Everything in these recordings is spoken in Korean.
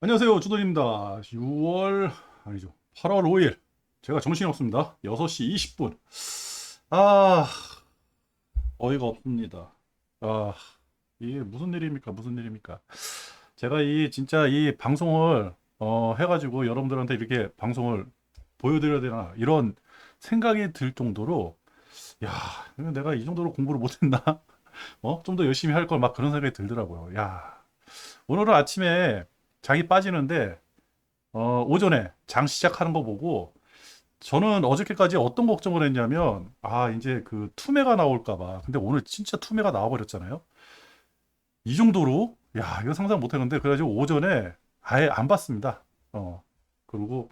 안녕하세요. 주돈입니다. 6월, 아니죠. 8월 5일. 제가 정신이 없습니다. 6시 20분. 아, 어이가 없습니다. 아, 이게 무슨 일입니까? 무슨 일입니까? 제가 이, 진짜 이 방송을, 어, 해가지고 여러분들한테 이렇게 방송을 보여드려야 되나, 이런 생각이 들 정도로, 야, 내가 이 정도로 공부를 못했나? 어? 좀 더 열심히 할 걸 막 그런 생각이 들더라고요. 야, 오늘은 아침에 장이 빠지는데 어, 오전에 장 시작하는 거 보고 저는 어저께까지 어떤 걱정을 했냐면 아 이제 그 투매가 나올까 봐. 근데 오늘 진짜 투매가 나와버렸잖아요. 이 정도로 야 이거 상상 못했는데 그래가지고 오전에 아예 안 봤습니다. 어 그리고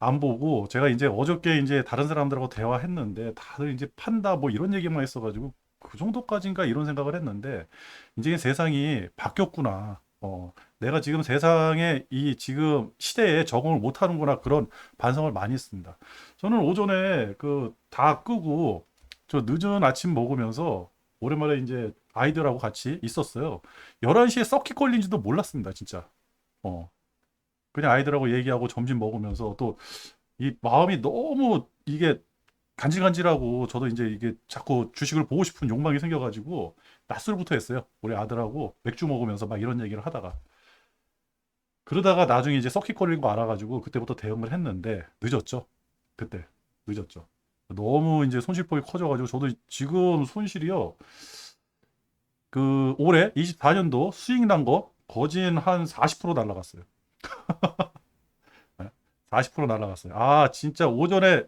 안 보고 제가 이제 어저께 이제 다른 사람들하고 대화했는데 다들 이제 판다 뭐 이런 얘기만 했어가지고 그 정도까지인가 이런 생각을 했는데 이제 세상이 바뀌었구나. 어 내가 지금 세상에 이 지금 시대에 적응을 못 하는구나 그런 반성을 많이 했습니다. 저는 오전에 그 다 끄고 저 늦은 아침 먹으면서 오랜만에 이제 아이들하고 같이 있었어요. 11시에 서킷 걸린지도 몰랐습니다, 진짜. 어. 그냥 아이들하고 얘기하고 점심 먹으면서 또 이 마음이 너무 이게 간질간질하고 저도 이제 이게 자꾸 주식을 보고 싶은 욕망이 생겨가지고 낮술부터 했어요. 우리 아들하고 맥주 먹으면서 막 이런 얘기를 하다가. 그러다가 나중에 이제 서킷 걸린 거 알아가지고 그때부터 대응을 했는데 늦었죠. 그때 늦었죠. 너무 이제 손실폭이 커져가지고 저도 지금 손실이요. 그 올해 24년도 수익 난 거 거진 한 40% 날라갔어요. 40% 날라갔어요. 아 진짜 오전에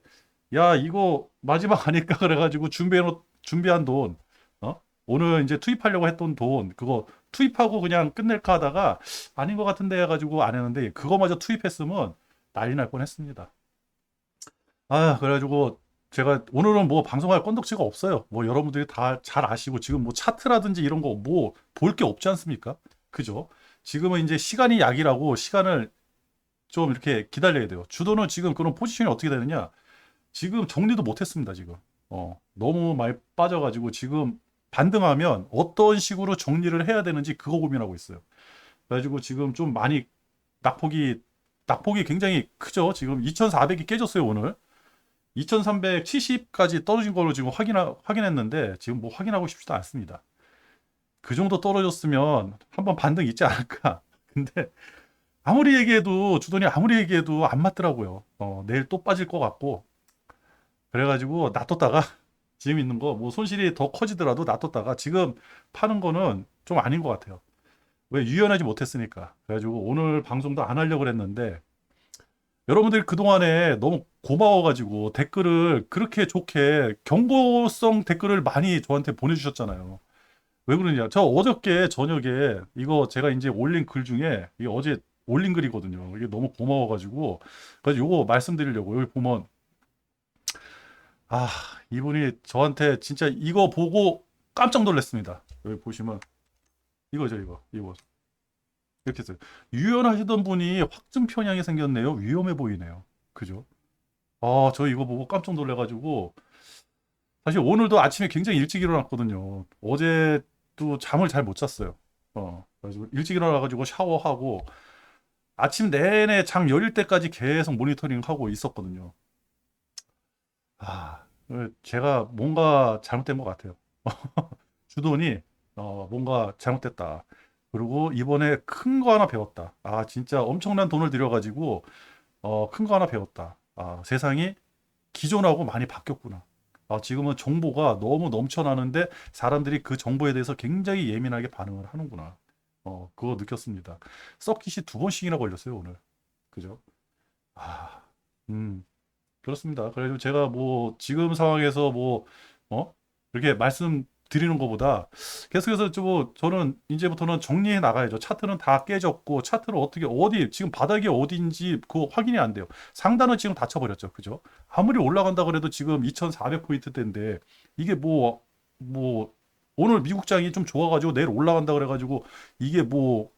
야 이거 마지막 아닐까 그래가지고 준비해 놓 준비한 돈 어? 오늘 이제 투입하려고 했던 돈 그거 투입하고 그냥 끝낼까 하다가 아닌 것 같은데 해가지고 안 했는데 그거마저 투입했으면 난리 날 뻔했습니다. 아 그래가지고 제가 오늘은 뭐 방송할 건덕지가 없어요. 뭐 여러분들이 다 잘 아시고 지금 뭐 차트라든지 이런 거 뭐 볼 게 없지 않습니까? 그죠? 지금은 이제 시간이 약이라고 시간을 좀 이렇게 기다려야 돼요. 주도는 지금 그런 포지션이 어떻게 되느냐? 지금 정리도 못 했습니다. 지금 어 너무 많이 빠져가지고 지금 반등하면 어떤 식으로 정리를 해야 되는지 그거 고민하고 있어요. 그래가지고 지금 좀 많이 낙폭이 낙폭이 굉장히 크죠. 지금 2,400이 깨졌어요 오늘. 2,370까지 떨어진 걸로 지금 확인하, 확인했는데 지금 뭐 확인하고 싶지도 않습니다. 그 정도 떨어졌으면 한번 반등 있지 않을까. 근데 아무리 얘기해도 주돈이 아무리 얘기해도 안 맞더라고요. 어, 내일 또 빠질 것 같고 그래가지고 놔뒀다가 지금 있는 거 뭐 손실이 더 커지더라도 놔뒀다가 지금 파는 거는 좀 아닌 것 같아요. 왜 유연하지 못했으니까. 그래가지고 오늘 방송도 안 하려고 그랬는데 여러분들이 그동안에 너무 고마워가지고 댓글을 그렇게 좋게 경고성 댓글을 많이 저한테 보내주셨잖아요. 왜 그러냐? 저 어저께 저녁에 이거 제가 이제 올린 글 중에 이게 어제 올린 글이거든요. 이게 너무 고마워가지고 그래서 요거 말씀드리려고 여기 보면 아 이분이 저한테 진짜 이거 보고 깜짝 놀랐습니다. 여기 보시면 이거죠 이거 이거 이렇게 했어요. 유연하시던 분이 확증 편향이 생겼네요. 위험해 보이네요. 그죠? 아, 저 이거 보고 깜짝 놀래가지고 사실 오늘도 아침에 굉장히 일찍 일어났거든요. 어제도 잠을 잘 못 잤어요. 어, 그래서 일찍 일어나가지고 샤워하고 아침 내내 장 열릴 때까지 계속 모니터링 하고 있었거든요. 아, 제가 뭔가 잘못된 것 같아요. 주돈이 어, 뭔가 잘못됐다. 그리고 이번에 큰 거 하나 배웠다. 아, 진짜 엄청난 돈을 들여가지고 어, 큰 거 하나 배웠다. 아, 세상이 기존하고 많이 바뀌었구나. 아, 지금은 정보가 너무 넘쳐나는데 사람들이 그 정보에 대해서 굉장히 예민하게 반응을 하는구나. 어, 그거 느꼈습니다. 서킷이 두 번씩이나 걸렸어요, 오늘. 그죠? 아, 음, 그렇습니다. 그래서 제가 뭐 지금 상황에서 뭐, 어? 이렇게 말씀 드리는 것보다 계속해서 좀 저는 이제부터는 정리해 나가야죠. 차트는 다 깨졌고 차트를 어떻게 어디 지금 바닥이 어디인지 그 확인이 안 돼요. 상단은 지금 닫혀 버렸죠. 그죠? 아무리 올라간다 그래도 지금 2,400포인트대인데 이게 뭐뭐 오늘 미국장이 좀 좋아 가지고 내일 올라간다 그래 가지고 이게 뭐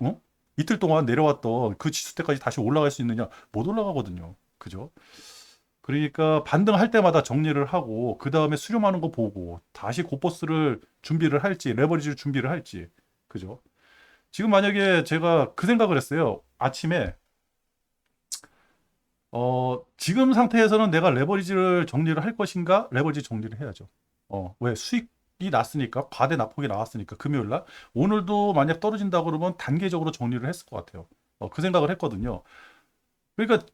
어? 이틀 동안 내려왔던 그 지수 때까지 다시 올라갈 수 있느냐? 못 올라가거든요. 그죠? 그러니까 반등할 때마다 정리를 하고 그 다음에 수렴하는 거 보고 다시 고버스를 준비를 할지 레버리지를 준비를 할지 그죠? 지금 만약에 제가 그 생각을 했어요. 아침에 어, 지금 상태에서는 내가 레버리지를 정리를 할 것인가? 레버리지 정리를 해야죠. 어, 왜 수익 이 났으니까 과대 낙폭이 나왔으니까 금요일 날 오늘도 만약 떨어진다 그러면 단계적으로 정리를 했을 것 같아요. 어, 그 생각을 했거든요. 그러니까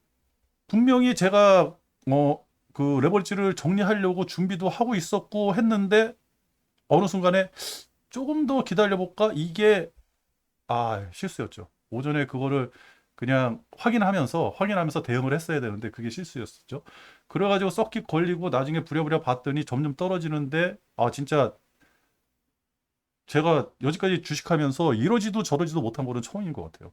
분명히 제가 어, 그 레버리지를 정리하려고 준비도 하고 있었고 했는데 어느 순간에 조금 더 기다려볼까? 이게 아 실수였죠. 오전에 그거를 그냥 확인하면서 확인하면서 대응을 했어야 되는데 그게 실수였었죠. 그래가지고 썩기 걸리고 나중에 부랴부랴 봤더니 점점 떨어지는데 아 진짜 제가 여지까지 주식하면서 이러지도 저러지도 못한 거는 처음인 것 같아요.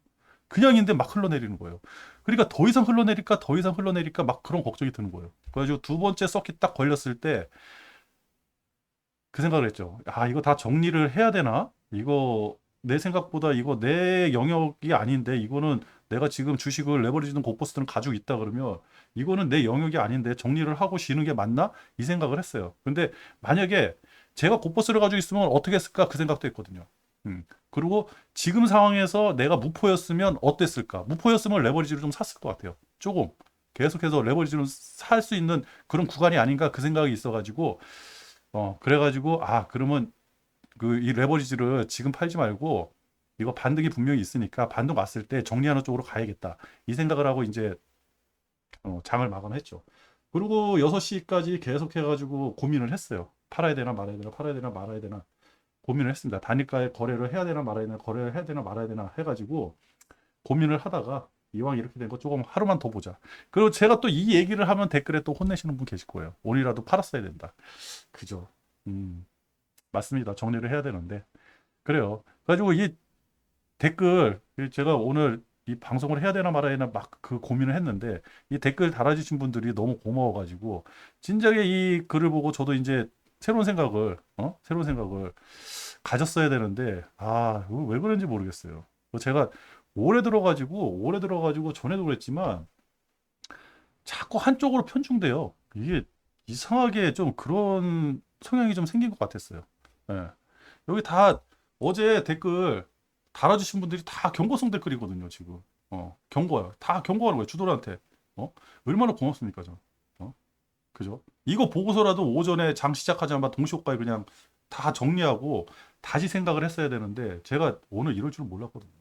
그냥인데 막 흘러내리는 거예요. 그러니까 더 이상 흘러내릴까 더 이상 흘러내릴까 막 그런 걱정이 드는 거예요. 그래가지고 두 번째 썩기 딱 걸렸을 때 그 생각을 했죠. 아 이거 다 정리를 해야 되나? 이거 내 생각보다 이거 내 영역이 아닌데 이거는 내가 지금 주식을 레버리지는 고퍼스트는 가지고 있다 그러면 이거는 내 영역이 아닌데 정리를 하고 쉬는 게 맞나? 이 생각을 했어요. 근데 만약에 제가 고퍼스를 가지고 있으면 어떻게 했을까? 그 생각도 했거든요. 음. 그리고 지금 상황에서 내가 무포였으면 어땠을까? 무포였으면 레버리지를 좀 샀을 것 같아요. 조금 계속해서 레버리지를 살수 있는 그런 구간이 아닌가 그 생각이 있어가지고 어 그래가지고 아 그러면 그 이 레버리지를 지금 팔지 말고 이거 반등이 분명히 있으니까 반등 왔을 때 정리하는 쪽으로 가야겠다 이 생각을 하고 이제 어, 장을 마감했죠. 그리고 6시까지 계속 해가지고 고민을 했어요. 팔아야 되나 말아야 되나 팔아야 되나 말아야 되나 고민을 했습니다. 단일가에 거래를 해야 되나 말아야 되나 거래를 해야 되나 말아야 되나 해가지고 고민을 하다가 이왕 이렇게 된 거 조금 하루만 더 보자. 그리고 제가 또 이 얘기를 하면 댓글에 또 혼내시는 분 계실 거예요. 오늘이라도 팔았어야 된다. 그죠? 음, 맞습니다. 정리를 해야 되는데. 그래요. 그래가지고 이 댓글, 제가 오늘 이 방송을 해야 되나 말아야 되나 막 그 고민을 했는데, 이 댓글 달아주신 분들이 너무 고마워가지고, 진작에 이 글을 보고 저도 이제 새로운 생각을, 어? 새로운 생각을 가졌어야 되는데, 아, 이거 왜 그런지 모르겠어요. 뭐 제가 오래 들어가지고, 오래 들어가지고 전에도 그랬지만, 자꾸 한쪽으로 편중돼요. 이게 이상하게 좀 그런 성향이 좀 생긴 것 같았어요. 예. 여기 다 어제 댓글 달아주신 분들이 다 경고성 댓글이거든요, 지금. 어, 경고요. 다 경고하는 거예요, 주도한테. 어? 얼마나 고맙습니까, 저. 어? 그죠? 이거 보고서라도 오전에 장 시작하자마자 동시효과에 그냥 다 정리하고 다시 생각을 했어야 되는데 제가 오늘 이럴 줄 몰랐거든요.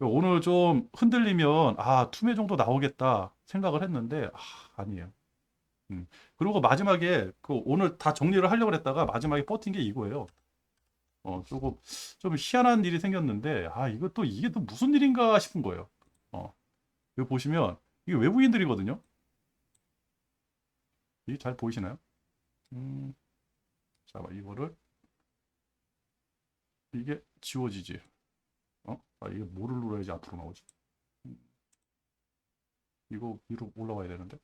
오늘 좀 흔들리면 아 투매 정도 나오겠다 생각을 했는데 아, 아니에요. 음. 그리고 마지막에 그 오늘 다 정리를 하려고 했다가 마지막에 버틴 게 이거예요. 어 조금 좀 희한한 일이 생겼는데 아 이거 또 이게 또 무슨 일인가 싶은 거예요. 어 여기 보시면 이게 외국인들이거든요. 이게 잘 보이시나요? 음, 자 이거를 이게 지워지지. 어? 아, 이게 뭐를 눌러야지 앞으로 나오지? 음. 이거 위로 올라와야 되는데.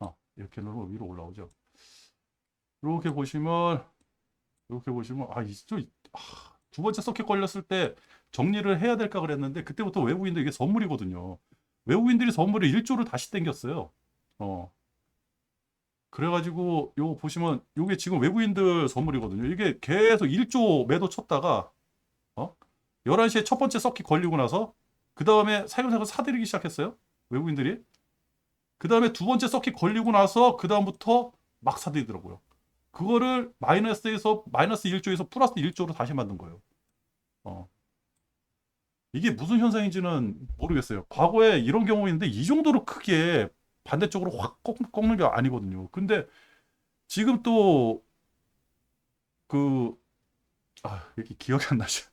아, 이렇게 누르면 위로 올라오죠. 이렇게 보시면, 이렇게 보시면, 아, 이쪽, 아, 두 번째 서킷 걸렸을 때 정리를 해야 될까 그랬는데, 그때부터 외국인들 이게 선물이거든요. 외국인들이 선물을 1조를 다시 땡겼어요. 어. 그래가지고, 요거 보시면, 요게 지금 외국인들 선물이거든요. 이게 계속 1조 매도 쳤다가, 11시에 첫 번째 서킷 걸리고 나서 그 다음에 살금살금 사들이기 시작했어요. 외국인들이. 그 다음에 두 번째 서킷 걸리고 나서 그 다음부터 막 사들이더라고요. 그거를 마이너스에서 마이너스 1조에서 플러스 1조로 다시 만든 거예요. 어. 이게 무슨 현상인지는 모르겠어요. 과거에 이런 경우 있는데 이 정도로 크게 반대쪽으로 확 꺾, 꺾는 게 아니거든요. 근데 지금 또 그, 아, 이렇게 기억이 안 나죠.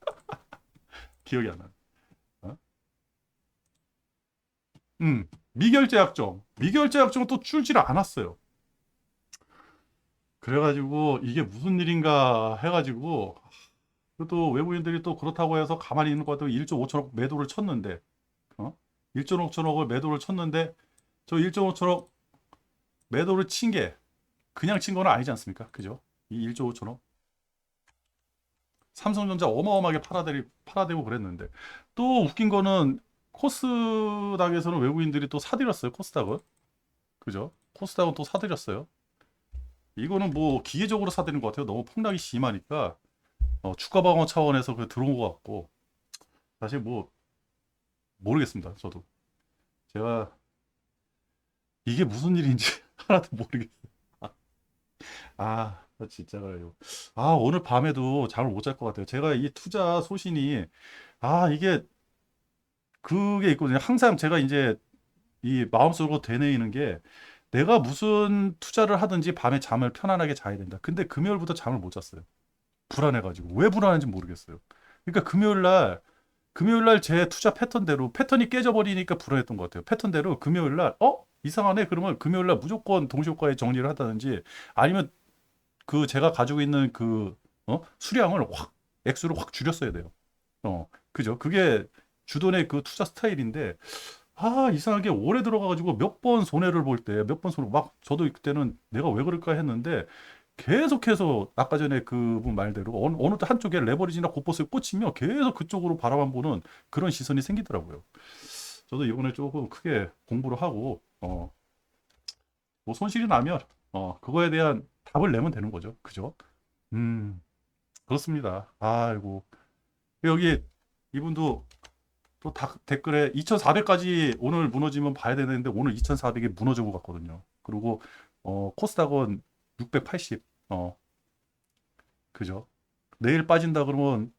기억이 안 나. 어? 음, 미결제 약정. 미결제 약정은 또 출지를 않았어요. 그래가지고 이게 무슨 일인가 해가지고 또 외국인들이 또 그렇다고 해서 가만히 있는 것 같아요. 1조 5천억 매도를 쳤는데, 어? 1조 5천억을 매도를 쳤는데 저 1조 5천억 매도를 친 게 그냥 친 건 아니지 않습니까? 그죠? 이 1조 5천억. 삼성전자 어마어마하게 팔아대리, 팔아대고 그랬는데 또 웃긴 거는 코스닥에서는 외국인들이 또 사들였어요 코스닥은 그죠 코스닥은 또 사들였어요 이거는 뭐 기계적으로 사들인 것 같아요 너무 폭락이 심하니까 어, 주가 방어 차원에서 그 들어온 것 같고 사실 뭐 모르겠습니다. 저도 제가 이게 무슨 일인지 하나도 모르겠어요. 아, 나 진짜 그래요. 아, 오늘 밤에도 잠을 못 잘 것 같아요. 제가 이 투자 소신이 아, 이게 그게 있거든요. 항상 제가 이제 이 마음속으로 되뇌이는 게 내가 무슨 투자를 하든지 밤에 잠을 편안하게 자야 된다. 근데 금요일부터 잠을 못 잤어요. 불안해가지고. 왜 불안한지 모르겠어요. 그러니까 금요일 날, 금요일 날 제 투자 패턴대로 패턴이 깨져버리니까 불안했던 것 같아요. 패턴대로 금요일 날, 어? 이상하네? 그러면 금요일 날 무조건 동시효과에 정리를 하다든지 아니면 그 제가 가지고 있는 그, 어? 수량을 확, 액수를 확 줄였어야 돼요. 어, 그죠? 그게 주돈의 그 투자 스타일인데, 아, 이상하게 오래 들어가 가지고 몇 번 손해를 볼 때, 몇 번 손해, 막, 저도 그때는 내가 왜 그럴까 했는데, 계속해서 아까 전에 그분 말대로 어느, 어느 한쪽에 레버리지나 곧버스에 꽂히면 계속 그쪽으로 바라만 보는 그런 시선이 생기더라고요. 저도 이번에 조금 크게 공부를 하고, 어, 뭐 손실이 나면, 어, 그거에 대한 답을 내면 되는 거죠. 그죠? 음, 그렇습니다. 아이고. 여기 이분도 또 다- 댓글에 2400까지 오늘 무너지면 봐야 되는데 오늘 2400이 무너지고 갔거든요. 그리고 어, 코스닥은 680. 어. 그죠? 내일 빠진다 그러면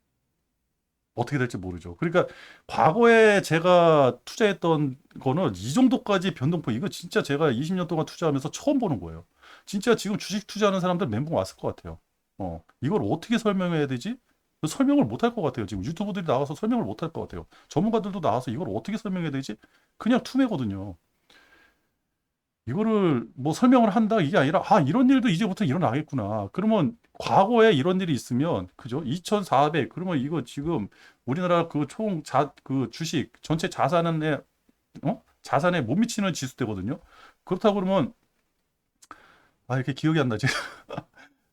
어떻게 될지 모르죠. 그러니까 과거에 제가 투자했던 거는 이 정도까지 변동폭 이거 진짜 제가 20년 동안 투자하면서 처음 보는 거예요. 진짜 지금 주식 투자하는 사람들 멘붕 왔을 것 같아요. 어. 이걸 어떻게 설명해야 되지? 설명을 못 할 것 같아요. 지금 유튜브들이 나와서 설명을 못 할 것 같아요. 전문가들도 나와서 이걸 어떻게 설명해야 되지? 그냥 투매거든요. 이거를 뭐 설명을 한다 이게 아니라 아 이런 일도 이제부터 일어나겠구나. 그러면 과거에 이런 일이 있으면 그죠? 2,400 그러면 이거 지금 우리나라 그 총 자 그 주식 전체 자산에 어? 자산에 못 미치는 지수대거든요. 그렇다 그러면 아 이렇게 기억이 안 나지.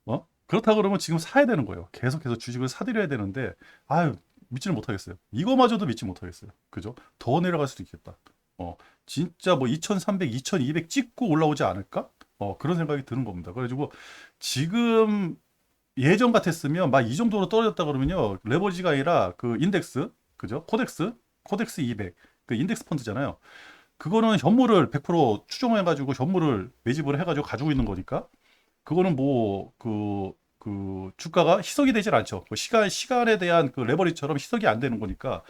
어? 그렇다 그러면 지금 사야 되는 거예요. 계속해서 주식을 사들여야 되는데 아유 믿지를 못하겠어요. 이거마저도 믿지 못하겠어요. 그죠? 더 내려갈 수도 있겠다. 어, 진짜 뭐 2300, 2200 찍고 올라오지 않을까? 어, 그런 생각이 드는 겁니다. 그래가지고 지금 예전 같았으면 막 이 정도로 떨어졌다 그러면요. 레버리지가 아니라 그 인덱스, 그죠? 코덱스, 코덱스 200. 그 인덱스 펀드잖아요. 그거는 현물을 100% 추정해가지고 현물을 매집을 해가지고 가지고 있는 거니까 그거는 뭐 그 그 주가가 희석이 되질 않죠. 그 시간 시간에 대한 그 레버리처럼 희석이 안 되는 거니까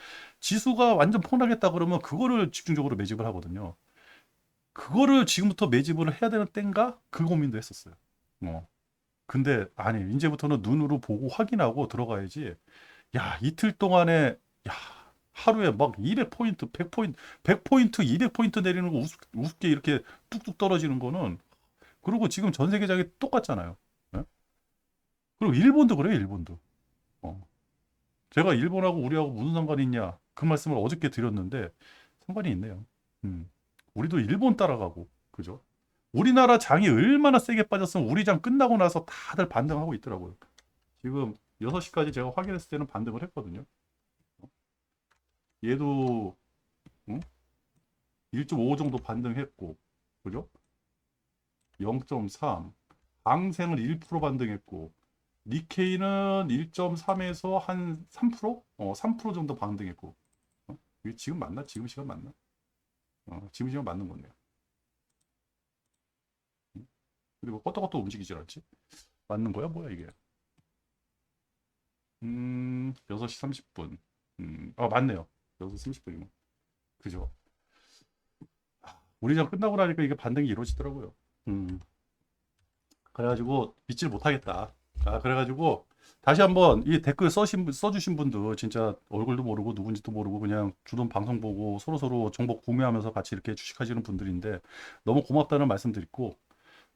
지수가 완전 폭락했다 그러면 그거를 집중적으로 매집을 하거든요. 그거를 지금부터 매집을 해야 되는 때인가? 그 고민도 했었어요. 어. 근데 아니 이제부터는 눈으로 보고 확인하고 들어가야지. 야 이틀 동안에 야 하루에 막 200포인트, 100포인트, 100포인트, 200포인트 내리는 거 우습, 우습게 이렇게 뚝뚝 떨어지는 거는 그리고 지금 전 세계장이 똑같잖아요. 예? 그리고 일본도 그래요, 일본도. 어. 제가 일본하고 우리하고 무슨 상관이 있냐 그 말씀을 어저께 드렸는데 상관이 있네요. 음. 우리도 일본 따라가고 그죠? 우리나라 장이 얼마나 세게 빠졌으면 우리 장 끝나고 나서 다들 반등하고 있더라고요. 지금 6시까지 제가 확인했을 때는 반등을 했거든요. 얘도 응? 1.5 정도 반등했고 그죠? 0.3 앙생은 1% 반등했고 니케이는 1.3에서 한 3%? 어, 3% 정도 반등했고. 어? 이게 지금 맞나? 지금 시간 맞나? 어, 지금 시간 맞는 거네요. 응? 그리고 껐다껐다 움직이질 않지? 맞는 거야? 뭐야 이게? 음, 6시 30분. 음, 아, 맞네요. 6시 30분이면. 그죠? 아, 우리 장 끝나고 나니까 이게 반등이 이루어지더라고요. 음. 그래가지고 믿질 못하겠다. 아, 그래가지고 다시 한번 이 댓글 써신, 분- 써주신 분도 진짜 얼굴도 모르고 누군지도 모르고 그냥 주돈 방송 보고 서로서로 정보 공유하면서 같이 이렇게 주식하시는 분들인데 너무 고맙다는 말씀 드리고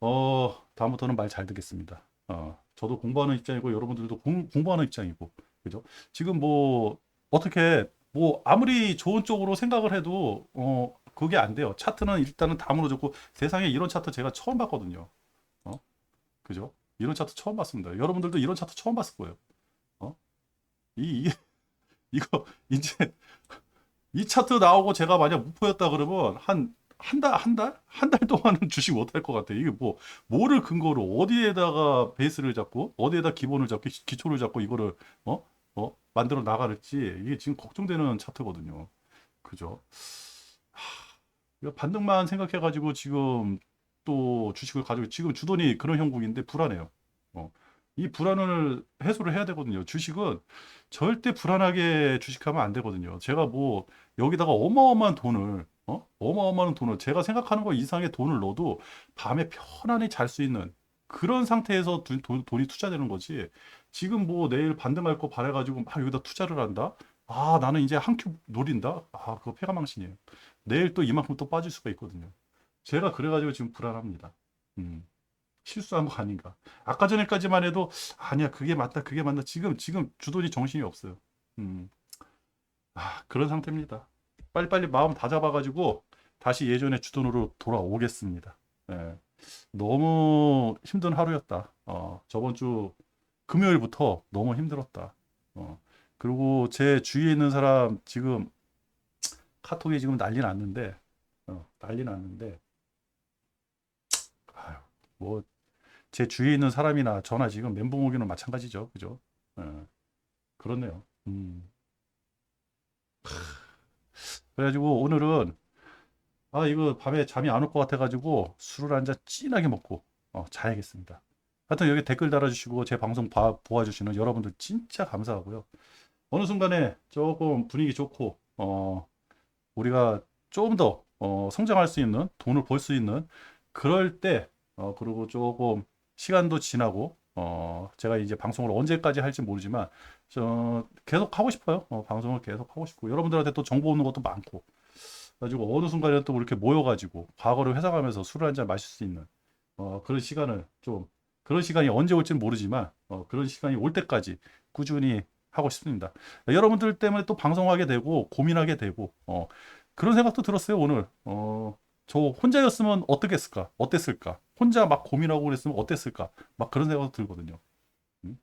어, 다음부터는 말 잘 듣겠습니다. 어, 저도 공부하는 입장이고 여러분들도 공, 공부하는 입장이고 그죠? 지금 뭐 어떻게 뭐 아무리 좋은 쪽으로 생각을 해도 어, 그게 안 돼요. 차트는 일단은 다 무너졌고 세상에 이런 차트 제가 처음 봤거든요. 어? 그죠? 이런 차트 처음 봤습니다. 여러분들도 이런 차트 처음 봤을 거예요. 어? 이, 이 이거 이제 이 차트 나오고 제가 만약 무포였다 그러면 한 한 달, 한 달? 한 달 동안은 주식 못할 것 같아요. 이게 뭐, 뭐를 근거로, 어디에다가 베이스를 잡고, 어디에다 기본을 잡고, 기- 기초를 잡고, 이거를, 어? 어? 만들어 나갈지 이게 지금 걱정되는 차트거든요. 그죠? 하, 반등만 생각해 가지고 지금 또 주식을 가지고 지금 주돈이 그런 형국인데 불안해요. 어. 이 불안을 해소를 해야 되거든요. 주식은 절대 불안하게 주식하면 안 되거든요. 제가 뭐 여기다가 어마어마한 돈을 어? 어마어마한 돈을 제가 생각하는 거 이상의 돈을 넣어도 밤에 편안히 잘 수 있는 그런 상태에서 돈, 돈, 돈 이 투자되는 거지. 지금 뭐 내일 반등할 거 바래가지고 막 여기다 투자를 한다? 아, 나는 이제 한 큐 노린다? 아, 그거 폐가망신이에요. 내일 또 이만큼 또 빠질 수가 있거든요. 제가 그래가지고 지금 불안합니다. 음, 실수한 거 아닌가. 아까 전에까지만 해도 아니야, 그게 맞다, 그게 맞다. 지금, 지금 주돈이 정신이 없어요. 음, 아, 그런 상태입니다. 빨리빨리 마음 다 잡아가지고 다시 예전의 주돈으로 돌아오겠습니다. 예. 너무 힘든 하루였다. 어, 저번 주 금요일부터 너무 힘들었다. 어, 그리고 제 주위에 있는 사람 지금 카톡에 지금 난리 났는데, 어, 난리 났는데, 뭐, 제 주위에 있는 사람이나 저나 지금 멘붕 오기는 마찬가지죠. 그죠? 어, 그렇네요. 음. 그래가지고 오늘은 아 이거 밤에 잠이 안 올 것 같아가지고 술을 한 잔 진하게 먹고 어, 자야겠습니다. 하여튼 여기 댓글 달아주시고 제 방송 봐, 보아주시는 여러분들 진짜 감사하고요. 어느 순간에 조금 분위기 좋고 어, 우리가 조금 더 어, 성장할 수 있는 돈을 벌 수 있는 그럴 때 어, 그리고 조금 시간도 지나고 어, 제가 이제 방송을 언제까지 할지 모르지만 저 계속 하고 싶어요. 어, 방송을 계속 하고 싶고 여러분들한테 또 정보 얻는 것도 많고 가지고 어느 순간에 또 이렇게 모여가지고 과거를 회상하면서 술을 한 잔 마실 수 있는 어, 그런 시간을 좀 그런 시간이 언제 올지는 모르지만 어, 그런 시간이 올 때까지 꾸준히 하고 싶습니다. 여러분들 때문에 또 방송하게 되고 고민하게 되고 어, 그런 생각도 들었어요 오늘. 어, 저 혼자였으면 어떻겠을까? 어땠을까? 혼자 막 고민하고 그랬으면 어땠을까? 막 그런 생각도 들거든요. 음?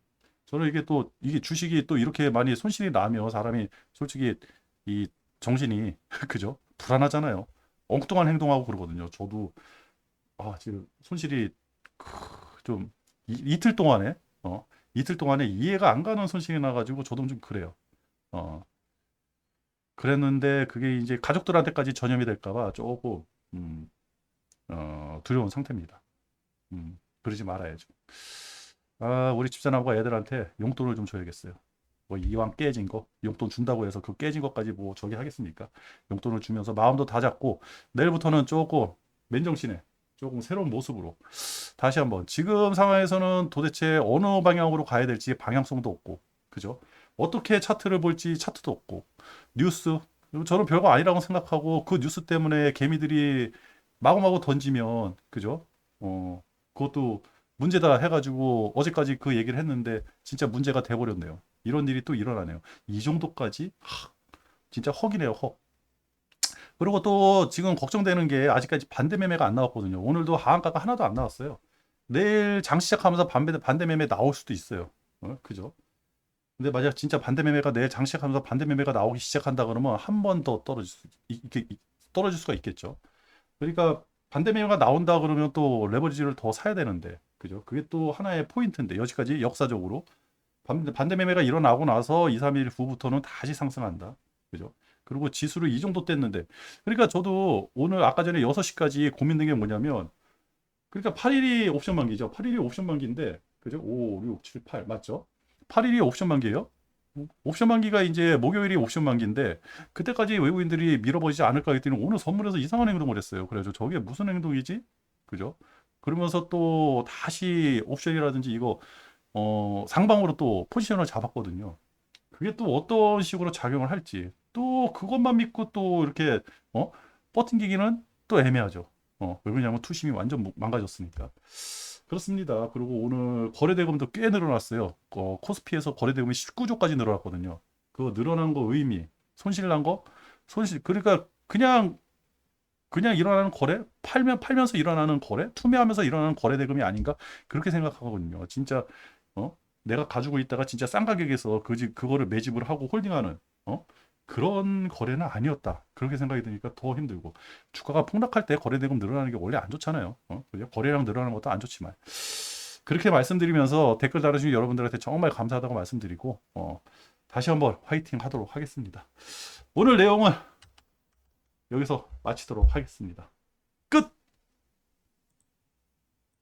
저는 이게 또 이게 주식이 또 이렇게 많이 손실이 나면 사람이 솔직히 이 정신이 그죠? 불안하잖아요. 엉뚱한 행동하고 그러거든요. 저도 아 지금 손실이 크, 좀 이, 틀 동안에 어 이틀 동안에 이해가 안 가는 손실이 나가지고 저도 좀 그래요. 어 그랬는데 그게 이제 가족들한테까지 전염이 될까봐 조금 음, 어, 두려운 상태입니다. 음, 그러지 말아야죠. 아, 우리 집사람과 애들한테 용돈을 좀 줘야겠어요. 뭐 이왕 깨진 거 용돈 준다고 해서 그 깨진 것까지 뭐 저기 하겠습니까? 용돈을 주면서 마음도 다 잡고 내일부터는 조금 맨정신에 조금 새로운 모습으로 다시 한번 지금 상황에서는 도대체 어느 방향으로 가야 될지 방향성도 없고 그죠? 어떻게 차트를 볼지 차트도 없고 뉴스 저는 별거 아니라고 생각하고 그 뉴스 때문에 개미들이 마구마구 던지면 그죠? 어 그것도 문제다 해가지고 어제까지 그 얘기를 했는데 진짜 문제가 돼버렸네요. 이런 일이 또 일어나네요. 이 정도까지 하, 진짜 헉이네요, 헉. 그리고 또 지금 걱정되는 게 아직까지 반대 매매가 안 나왔거든요. 오늘도 하한가가 하나도 안 나왔어요. 내일 장 시작하면서 반대, 반대 매매 나올 수도 있어요. 어? 그죠? 근데 만약 진짜 반대 매매가 내일 장 시작하면서 반대 매매가 나오기 시작한다 그러면 한 번 더 떨어질 수 있, 떨어질 수가 있겠죠. 그러니까 반대 매매가 나온다 그러면 또 레버리지를 더 사야 되는데 그죠? 그게 또 하나의 포인트인데 여기까지 역사적으로 반대 매매가 일어나고 나서 2, 3일 후부터는 다시 상승한다. 그죠? 그리고 지수를 이 정도 뗐는데 그러니까 저도 오늘 아까 전에 6시까지 고민된 게 뭐냐면 그러니까 8일이 옵션 만기죠. 8일이 옵션 만기인데 그죠? 5, 6, 7, 8 맞죠? 8일이 옵션 만기예요. 옵션 만기가 이제 목요일이 옵션 만기인데 그때까지 외국인들이 밀어버리지 않을까 했더니 오늘 선물에서 이상한 행동을 했어요. 그래서 저게 무슨 행동이지? 그죠? 그러면서 또 다시 옵션이라든지 이거 어 상방으로 또 포지션을 잡았거든요. 그게 또 어떤 식으로 작용을 할지 또 그것만 믿고 또 이렇게 어 버팅기기는 또 애매하죠. 어 왜냐하면 투심이 완전 망가졌으니까. 그렇습니다. 그리고 오늘 거래대금도 꽤 늘어났어요. 어, 코스피에서 거래대금이 19조까지 늘어났거든요. 그 늘어난 거 의미, 손실 난 거, 손실. 그러니까 그냥 그냥 일어나는 거래, 팔면 팔면서 일어나는 거래, 투매하면서 일어나는 거래 대금이 아닌가 그렇게 생각하거든요. 진짜 어 내가 가지고 있다가 진짜 싼 가격에서 그 그거를 매집을 하고 홀딩하는 어 그런 거래는 아니었다. 그렇게 생각이 드니까 더 힘들고 주가가 폭락할 때 거래 대금 늘어나는 게 원래 안 좋잖아요. 어? 거래량 늘어나는 것도 안 좋지만 그렇게 말씀드리면서 댓글 달아주신 여러분들한테 정말 감사하다고 말씀드리고 어, 다시 한번 화이팅 하도록 하겠습니다. 오늘 내용은 여기서 마치도록 하겠습니다. 끝!